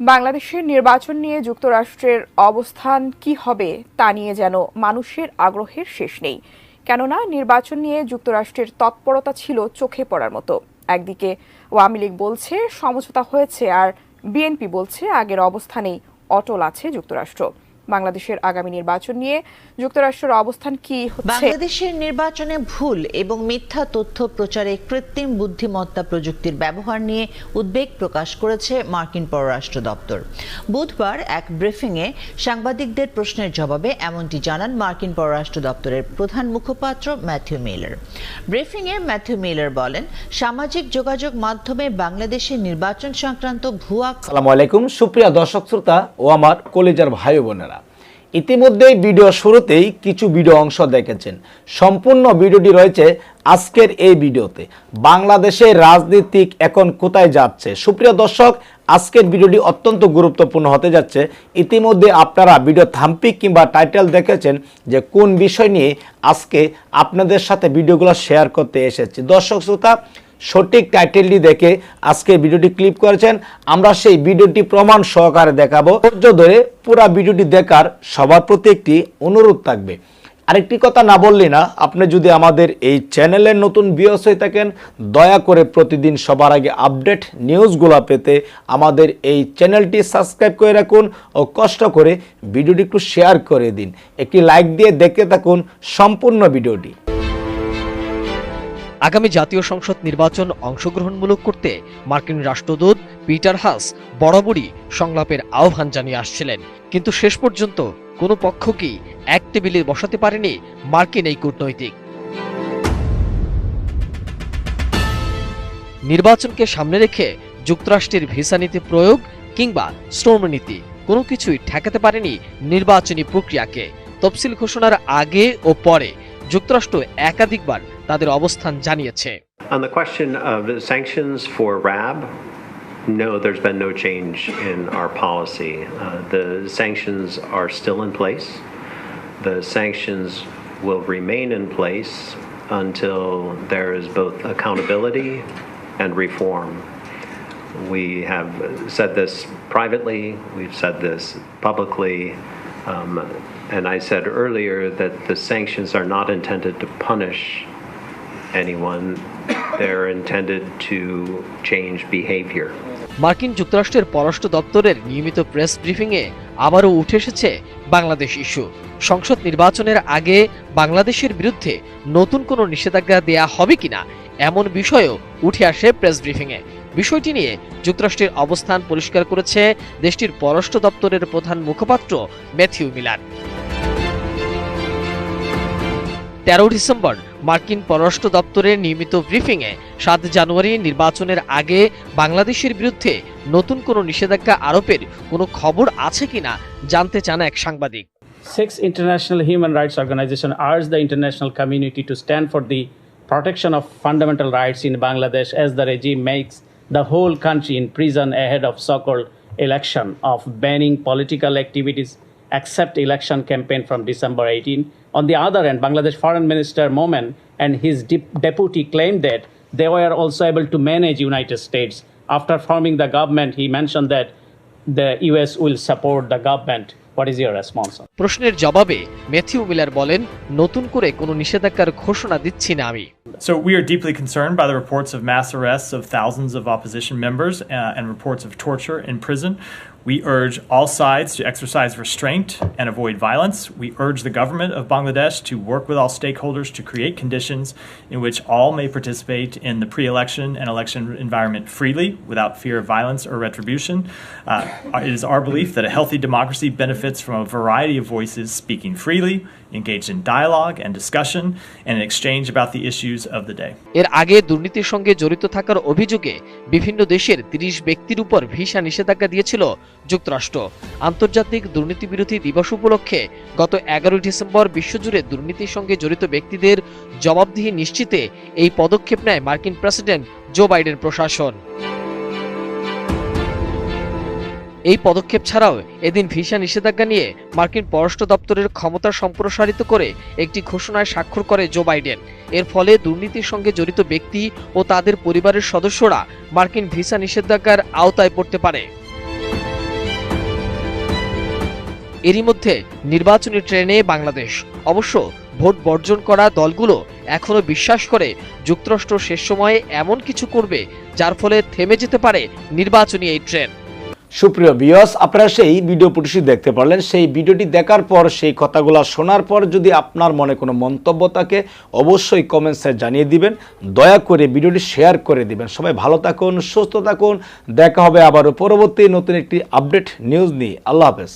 বাংলাদেশের নির্বাচন নিয়ে যুক্তরাষ্ট্রের অবস্থান কি হবে তা নিয়ে যেন মানুষের আগ্রহের শেষ নেই। কেননা, নির্বাচন নিয়ে যুক্তরাষ্ট্রের তৎপরতা ছিল চোখে পড়ার মতো। একদিকে ওয়ামী লীগ বলছে, সমঝোতা হয়েছে, আর বিএনপি বলছে, আগের অবস্থানেই অটল আছে যুক্তরাষ্ট্র। বাংলাদেশের আগামী নির্বাচন নিয়ে যুক্তরাষ্ট্রের অবস্থান কি হচ্ছে? বাংলাদেশের নির্বাচনে ভুল এবং মিথ্যা তথ্য প্রচারে কৃত্রিম বুদ্ধিমত্তা প্রযুক্তির ব্যবহার নিয়ে উদ্বেগ প্রকাশ করেছে মার্কিন পররাষ্ট্র দপ্তর। বুধবার এক ব্রিফিংয়ে সাংবাদিকদের প্রশ্নের জবাবে এমনটি জানান মার্কিন পররাষ্ট্র দপ্তরের প্রধান মুখপাত্র ম্যাথিউ মিলার। ব্রিফিংয়ে ম্যাথিউ মিলার বলেন সামাজিক যোগাযোগ মাধ্যমে বাংলাদেশের নির্বাচন সংক্রান্ত ভুয়া আসসালামু আলাইকুম। সুপ্রিয় দর্শক শ্রোতা ও আমার কলেজার ভাই ও বোনেরা ইতিমধ্যেই ভিডিও শুরুতেই কিছু ভিডিও অংশ দেখেছেন। সম্পূর্ণ ভিডিওটি রয়েছে আজকের এই ভিডিওতে। বাংলাদেশের রাজনীতিক এখন কোথায় যাচ্ছে? সুপ্রিয় দর্শক, আজকের ভিডিওটি অত্যন্ত গুরুত্বপূর্ণ হতে যাচ্ছে। ইতিমধ্যে আপনারা ভিডিও থাম্পিক কিংবা টাইটেল দেখেছেন যে কোন বিষয় নিয়ে আজকে আপনাদের সাথে ভিডিওগুলো শেয়ার করতে এসেছি। দর্শক, শ্রোতা সঠিক টাইটেলটি দেখে আজকে ভিডিওটি ক্লিক করেছেন। আমরা সেই ভিডিওটি প্রমাণ সহকারে দেখাবো। ধৈর্য ধরে পুরো ভিডিওটি দেখার সবার প্রতি একটি অনুরোধ থাকবে। আরেকটি কথা না বললে না, আপনি যদি আমাদের এই চ্যানেলের নতুন বিয়স হয়ে থাকেন, দয়া করে প্রতিদিন সবার আগে আপডেট নিউজগুলো পেতে আমাদের এই চ্যানেলটি সাবস্ক্রাইব করে রাখুন ও কষ্ট করে ভিডিওটি একটু শেয়ার করে দিন। একটি লাইক দিয়ে দেখতে থাকুন সম্পূর্ণ ভিডিওটি। আগামী জাতীয় সংসদ নির্বাচন অংশগ্রহণমূলক করতে মার্কিন রাষ্ট্রদূত পিটার হাস বরাবরই সংলাপের আহ্বান জানিয়ে আসছিলেন। কিন্তু শেষ পর্যন্ত কোনো পক্ষকেই এক টেবিলে বসাতে পারেনি মার্কিন এই কূটনৈতিক। নির্বাচনকে সামনে রেখে যুক্তরাষ্ট্রের ভিসা নীতি প্রয়োগ কিংবা শ্রম নীতি কোনো কিছুই ঠেকাতে পারেনি নির্বাচনী প্রক্রিয়াকে। তফসিল ঘোষণার আগে ও পরে যুক্তরাষ্ট্র একাধিকবার তাদের অবস্থান জানিয়েছে On the question of sanctions for RAB, no, there's been no change in our policy. Uh, the sanctions are still in place. The sanctions will remain in place until there is both accountability and reform. We have said this privately, we've said this publicly, um, and I said earlier that the sanctions are not intended to punish anyone. They're intended to change behavior. মার্কিন যুক্তরাষ্ট্রের পররাষ্ট্র দপ্তরের নিয়মিত press ব্রিফিংয়ে আবারও উঠে এসেছে Bangladesh issue সংসদ নির্বাচনের আগে বাংলাদেশের বিরুদ্ধে নতুন কোনো নিষেধাজ্ঞা দেয়া হবে কিনা এমন বিষয়ও উঠে আসে প্রেস ব্রিফিংয়ে বিষয়টি নিয়ে যুক্তরাষ্ট্রের অবস্থান পরিষ্কার করেছে দেশটির পররাষ্ট্র দপ্তরের প্রধান মুখপাত্র ম্যাথিউ মিলার তেরো ডিসেম্বর মার্কিন পররাষ্ট্র দপ্তরের নিয়মিত ব্রিফিংয়ে সাত জানুয়ারি নির্বাচনের আগে বাংলাদেশের বিরুদ্ধে নতুন কোনো নিষেধাজ্ঞা আরোপের কোনো খবর আছে কিনা জানতে চান এক সাংবাদিক Six international human rights organizations urge the international community to stand for the protection of fundamental rights in Bangladesh as the regime makes the whole country in prison ahead of so-called election of banning political activities except election campaign from December 18. On the other hand, Bangladesh Foreign Minister Momen and his dep- deputy claimed that they were also able to manage United States. After forming the government, he mentioned that the US will support the government. What is your response? on প্রশ্নের জবাবে Matthew Miller বলেন নতুন করে কোনো নিষেধাজ্ঞার ঘোষণা দিচ্ছি না আমি So we are deeply concerned by the reports of mass arrests of thousands of opposition members uh, and reports of torture in prison. We urge all sides to exercise restraint and avoid violence. We urge the government of Bangladesh to work with all stakeholders to create conditions in which all may participate in the pre-election and election environment freely without fear of violence or retribution. Uh, it is our belief that a healthy democracy benefits From a variety of voices speaking freely, engaged in dialogue and discussion, and an exchange about the issues of the day. এর আগে দুর্নীতির সঙ্গে জড়িত থাকার অভিযোগে বিভিন্ন দেশের তিরিশ ব্যক্তির উপর ভিসা নিষেধাজ্ঞা দিয়েছিল যুক্তরাষ্ট্র আন্তর্জাতিক দুর্নীতি বিরোধী দিবস উপলক্ষে গত এগারোই ডিসেম্বর বিশ্বজুড়ে দুর্নীতির সঙ্গে জড়িত ব্যক্তিদের জবাবদিহি নিশ্চিতে এই পদক্ষেপ নেয় মার্কিন প্রেসিডেন্ট জো বাইডেন প্রশাসন এই পদক্ষেপ ছাড়াও এদিন ভিসা নিষেধাজ্ঞা নিয়ে মার্কিন পররাষ্ট্র দপ্তরের ক্ষমতা সম্প্রসারিত করে একটি ঘোষণায় স্বাক্ষর করে জো বাইডেন। এর ফলে দুর্নীতির সঙ্গে জড়িত ব্যক্তি ও তাদের পরিবারের সদস্যরা মার্কিন ভিসা নিষেধাজ্ঞার আওতায় পড়তে পারে। এরই মধ্যে নির্বাচনী ট্রেনে বাংলাদেশ। অবশ্য ভোট বর্জন করা দলগুলো এখনও বিশ্বাস করে যুক্তরাষ্ট্র শেষ সময়ে এমন কিছু করবে, যার ফলে থেমে যেতে পারে নির্বাচনী এই ট্রেন। সুপ্রিয় বিয়স আপনারা সেই ভিডিও পুটিশি দেখতে পারলেন। সেই ভিডিওটি দেখার পর, সেই কথাগুলো শোনার পর যদি আপনার মনে কোনো মন্তব্য থাকে, অবশ্যই কমেন্টসে জানিয়ে দিবেন। দয়া করে ভিডিওটি শেয়ার করে দিবেন। সবাই ভালো থাকুন, সুস্থ থাকুন। দেখা হবে আবারও পরবর্তী নতুন একটি আপডেট নিউজ নিয়ে। আল্লাহ হাফেজ।